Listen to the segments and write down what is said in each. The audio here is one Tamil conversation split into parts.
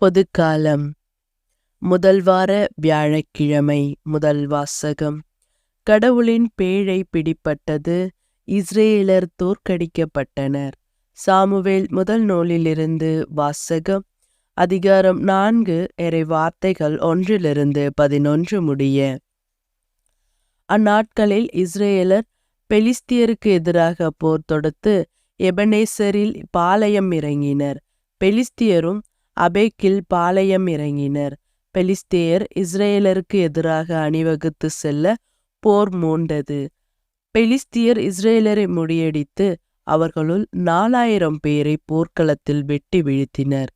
பொதுக்காலம் முதல் வார வியாழக்கிழமை முதல் வாசகம். கடவுளின் பேழை பிடிப்பட்டது இஸ்ரேலர் தோற்கடிக்கப்பட்டனர். சாமுவேல் முதல் நூலிலிருந்து வாசகம். அதிகாரம் நான்கு இறை வார்த்தைகள் ஒன்றிலிருந்து பதினொன்று முடிய. அந்நாட்களில் இஸ்ரேலர் பெலிஸ்தியருக்கு எதிராக போர் தொடுத்து எபனேசரில் பாளையம் இறங்கினர். பெலிஸ்தியரும் அபேக்கில் பாளையம் இறங்கினர். பெலிஸ்தியர் இஸ்ரேலருக்கு எதிராக அணிவகுத்து செல்ல போர் மூண்டது. பெலிஸ்தியர் இஸ்ரேலரை முறியடித்து அவர்களுள் நாலாயிரம் பேரை போர்க்களத்தில் வெட்டி வீழ்த்தினர்.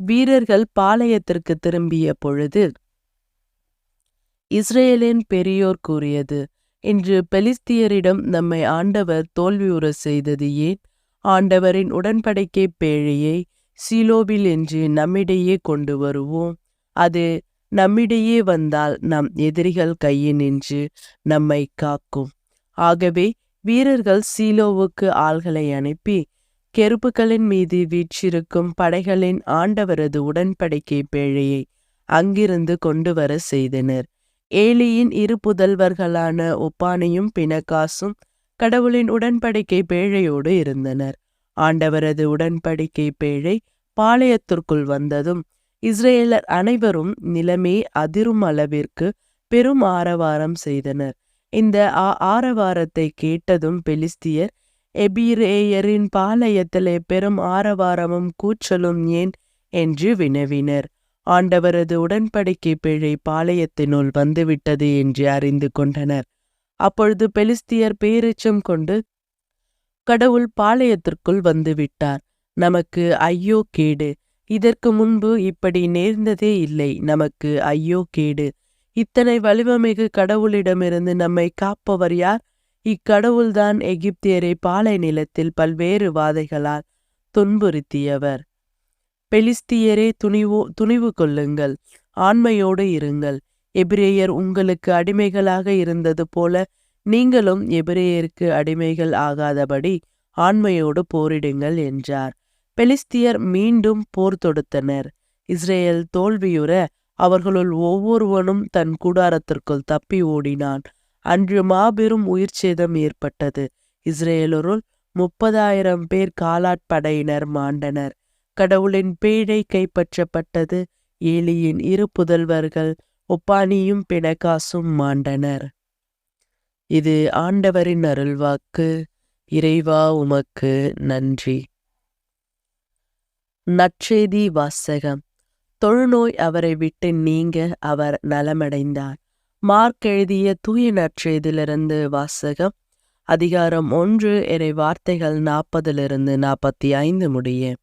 வீரர்கள் பாளையத்திற்கு திரும்பிய பொழுது இஸ்ரேலின் பெரியோர் கூறியது இன்று பெலிஸ்தியரிடம் நம்மை ஆண்டவர் தோல்வியுற செய்தது ஏன்? ஆண்டவரின் உடன்படிக்கை பேழையை சீலோவில் என்று நம்மிடையே கொண்டு வருவோம். அது நம்மிடையே வந்தால் நம் எதிரிகள் கையினின்று நம்மை காக்கும். ஆகவே வீரர்கள் சீலோவுக்கு ஆள்களை அனுப்பி கெருப்புகளின் மீது வீற்றிருக்கும் படைகளின் ஆண்டவரது உடன்படிக்கை பேழையை அங்கிருந்து கொண்டு வர செய்தனர். ஏலியின் இரு புதல்வர்களான ஒப்பானையும் பினகாசும் கடவுளின் உடன்படிக்கை பேழையோடு இருந்தனர். ஆண்டவரது உடன்படிக்கை பேழை பாளையத்திற்குள் வந்ததும் இஸ்ரேலர் அனைவரும் நிலமே அதிரும் அளவிற்கு பெரும் ஆரவாரம் செய்தனர். இந்த ஆரவாரத்தை கேட்டதும் பெலிஸ்தியர் எபிரேயரின் பாளையத்திலே பெரும் ஆரவாரமும் கூச்சலும் ஏன்? என்று வினவினர். ஆண்டவரது உடன்படிக்கை பிழை பாளையத்தினுள் வந்துவிட்டது என்று அறிந்து கொண்டனர். அப்பொழுது பெலிஸ்தியர் பேரிச்சம் கொண்டு கடவுள் பாளையத்திற்குள் வந்துவிட்டார் நமக்கு ஐயோ கேடு. இதற்கு முன்பு இப்படி நேர்ந்ததே இல்லை. நமக்கு ஐயோ கேடு. இத்தனை வலிவமிகு கடவுளிடமிருந்து நம்மை காப்பவர் யார்? இக்கடவுள்தான் எகிப்தியரை பாலை நிலத்தில் பல்வேறு வாதைகளால் துன்புறுத்தியவர். பெலிஸ்தியரே துணிவோ துணிவு கொள்ளுங்கள். ஆண்மையோடு இருங்கள். எபிரேயர் உங்களுக்கு அடிமைகளாக இருந்தது போல நீங்களும் எபிரேயருக்கு அடிமைகள் ஆகாதபடி ஆண்மையோடு போரிடுங்கள் என்றார். பெலிஸ்தியர் மீண்டும் போர் தொடுத்தனர். இஸ்ரேல் தோல்வியுற அவர்களுள் ஒவ்வொருவனும் தன் கூடாரத்திற்குள் தப்பி ஓடினான். அன்று மாபெரும் உயிர்ச்சேதம் ஏற்பட்டது. இஸ்ரேலருள் முப்பதாயிரம் பேர் காலாட்படையினர் மாண்டனர். கடவுளின் பேழை கைப்பற்றப்பட்டது. ஏலியின் இரு புதல்வர்கள் ஒப்பானியும் பிணக்காசும் மாண்டனர். இது ஆண்டவரின் அருள்வாக்கு. இறைவா உமக்கு நன்றி. நற்செய்தி வாசகம். தொழுநோய் அவரை விட்டு நீங்க அவர் நலமடைந்தார். மார்க் எழுதிய தூய நற்செய்தியிலிருந்து வாசகம். அதிகாரம் ஒன்று இறை வார்த்தைகள் நாற்பதிலிருந்து நாற்பத்தி ஐந்து முடிய.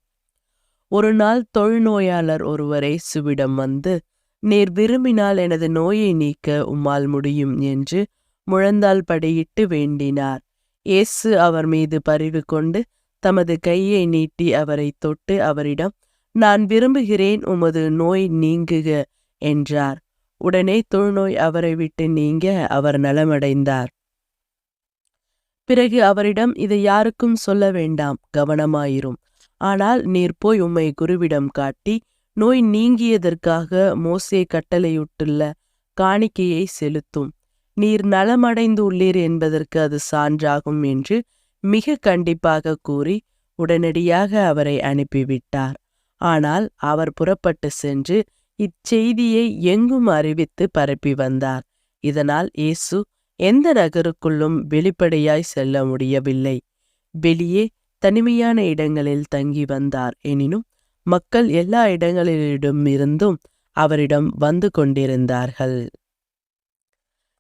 ஒரு நாள் தொழுநோயாளர் ஒருவரை சுவிடம் வந்து நீர் விரும்பினால் எனது நோயை நீக்க உம்மால் முடியும் என்று முழந்தால் படியிட்டு வேண்டினார். இயேசு அவர் மீது பரிவு கொண்டு தமது கையை நீட்டி அவரை தொட்டு அவரிடம் நான் விரும்புகிறேன் உமது நோய் நீங்குக என்றார். உடனே தொழுநோய் அவரை விட்டு நீங்க அவர் நலமடைந்தார். பிறகு அவரிடம் இதை யாருக்கும் சொல்ல வேண்டாம் கவனமாயிரும். ஆனால் நீர் போய் உம்மை குருவிடம் காட்டி நோய் நீங்கியதற்காக மோசே கட்டளையுட்டுள்ள காணிக்கையை செலுத்தும். நீர் நலமடைந்து உள்ளீர் என்பதற்கு அது சான்றாகும் என்று மிக கண்டிப்பாக கூறி உடனடியாக அவரை அனுப்பிவிட்டார். ஆனால் அவர் புறப்பட்டு சென்று இச்செய்தியை எங்கும் அறிவித்து பரப்பி வந்தார். இதனால் இயேசு எந்த நகருக்குள்ளும் வெளிப்படையாய் செல்ல முடியவில்லை. வெளியே தனிமையான இடங்களில் தங்கி வந்தார். எனினும் மக்கள் எல்லா இடங்களிலும் இருந்தும் அவரிடம் வந்து கொண்டிருந்தார்கள்.